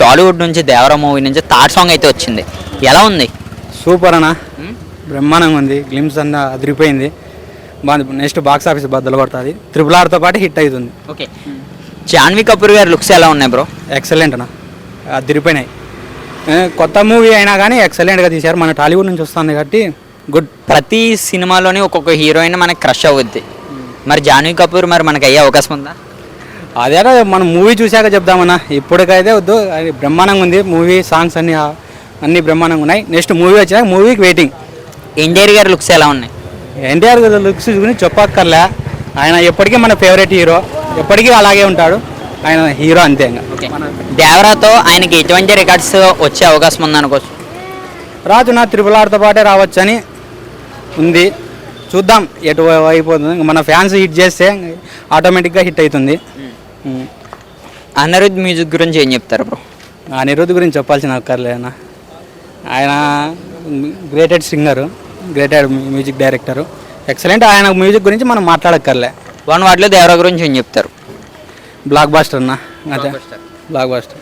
టాలీవుడ్ నుంచి దేవరా మూవీ నుంచి third song అయితే వచ్చింది. ఎలా ఉంది? సూపర్ అన్న. బ్రహ్మాండంగా ఉంది. గ్లిమ్స్ అన్న అదిరిపోయింది. బాగుంది నెక్స్ట్ బాక్స్ ఆఫీస్ బద్దలు పడుతుంది త్రిపుల్ ఆర్తో పాటు హిట్ అవుతుంది ఓకే. జాన్వీ కపూర్ గారి లుక్స్ ఎలా ఉన్నాయి బ్రో? ఎక్సలెంట్ అన్న. అదిరిపోయినాయి. కొత్త మూవీ అయినా కానీ ఎక్సలెంట్గా తీశారు. మన టాలీవుడ్ నుంచి వస్తుంది కాబట్టి గుడ్. ప్రతి సినిమాలోని ఒక్కొక్క హీరోయిన్ మనకి క్రష్ అవుద్ది. మరి జాన్వీ కపూర్ మరి మనకి అయ్యే అవకాశం ఉందా? అదే మనం మూవీ చూశాక చెప్దామన్నా. ఇప్పటికైతే వద్దు అది బ్రహ్మాండంగా ఉంది. మూవీ సాంగ్స్ అన్ని అన్ని బ్రహ్మాండంగా ఉన్నాయి. నెక్స్ట్ మూవీ వచ్చినాక మూవీకి వెయిటింగ్ ఎన్టీఆర్ గారి లుక్స్ ఎలా ఉన్నాయి? ఎన్టీఆర్ లుక్స్ గురించి చెప్పక్కర్లే. ఆయన ఎప్పటికీ మన ఫేవరెట్ హీరో ఎప్పటికీ అలాగే ఉంటాడు. ఆయన హీరో అంతే దేవరాతో ఆయనకి ఎటువంటి రికార్డ్స్ వచ్చే అవకాశం ఉందనుకోవచ్చు రాజు నా త్రిపుల్ ఆర్తో పాటే రావచ్చని ఉంది. చూద్దాం ఎటు అయిపోతుంది మన ఫ్యాన్స్ హిట్ చేస్తే ఆటోమేటిక్గా హిట్ అవుతుంది. అనిరుద్ మ్యూజిక్ గురించి ఏం చెప్తారు బ్రో? ఆ నిరుద్ధ్ గురించి చెప్పాల్సిన అక్కర్లే అన్న ఆయన greatest singer greatest music director. Excellent ఆయన మ్యూజిక్ గురించి మనం మాట్లాడక్కర్లే. వన్ వాటిలో దేవరా గురించి ఏం చెప్తారు? బ్లాక్ బాస్టర్ అన్న. అదే. Black buster.